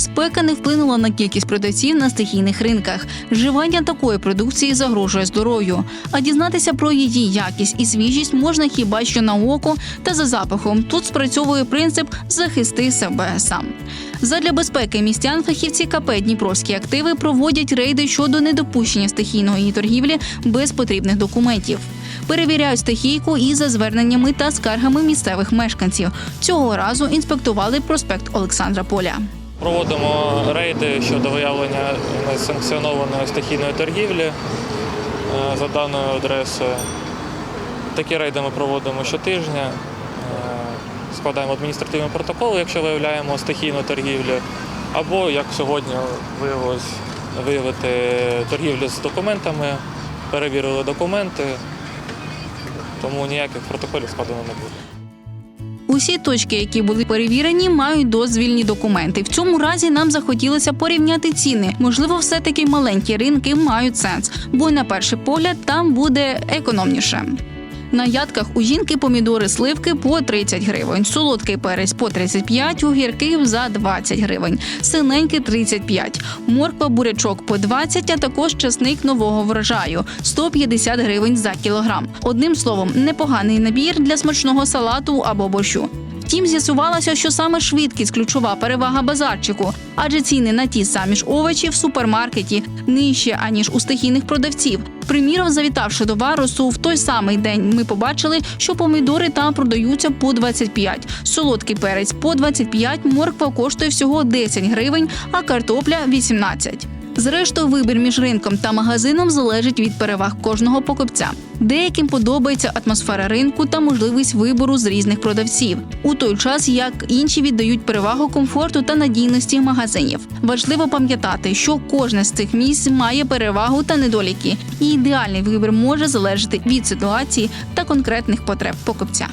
Спека не вплинула на кількість продавців на стихійних ринках. Вживання такої продукції загрожує здоров'ю. А дізнатися про її якість і свіжість можна хіба що на око та за запахом. Тут спрацьовує принцип захисти себе сам. Задля безпеки містян фахівці КП Дніпровські активи проводять рейди щодо недопущення стихійної торгівлі без потрібних документів. Перевіряють стихійку і за зверненнями та скаргами місцевих мешканців. Цього разу інспектували проспект Олександра Поля. Проводимо рейди щодо виявлення несанкціонованої стихійної торгівлі е, за даною адресою. Такі рейди ми проводимо щотижня. Е, Складаємо адміністративні протоколи, якщо виявляємо стихійну торгівлю, або як сьогодні виявилось виявити торгівлю з документами, перевірили документи, тому ніяких протоколів складено не буде. Усі точки, які були перевірені, мають дозвільні документи. В цьому разі нам захотілося порівняти ціни. Можливо, все таки маленькі ринки мають сенс, бо на перший погляд там буде економніше. На ядках у жінки помідори сливки по 30 гривень, солодкий перець по 35, огірків за 20 гривень, синенький 35, морква бурячок по 20, а також часник нового врожаю 150 гривень за кілограм. Одним словом, непоганий набір для смачного салату або борщу. Втім, з'ясувалося, що саме швидкість ключова перевага базарчику, адже ціни на ті самі ж овочі в супермаркеті нижче аніж у стихійних продавців. Приміром, завітавши до варусу, в той самий день ми побачили, що помідори там продаються по 25, солодкий перець по 25, морква коштує всього 10 гривень, а картопля 18. Зрештою, вибір між ринком та магазином залежить від переваг кожного покупця. Деяким подобається атмосфера ринку та можливість вибору з різних продавців, у той час як інші віддають перевагу комфорту та надійності магазинів. Важливо пам'ятати, що кожне з цих місць має перевагу та недоліки, і ідеальний вибір може залежати від ситуації та конкретних потреб покупця.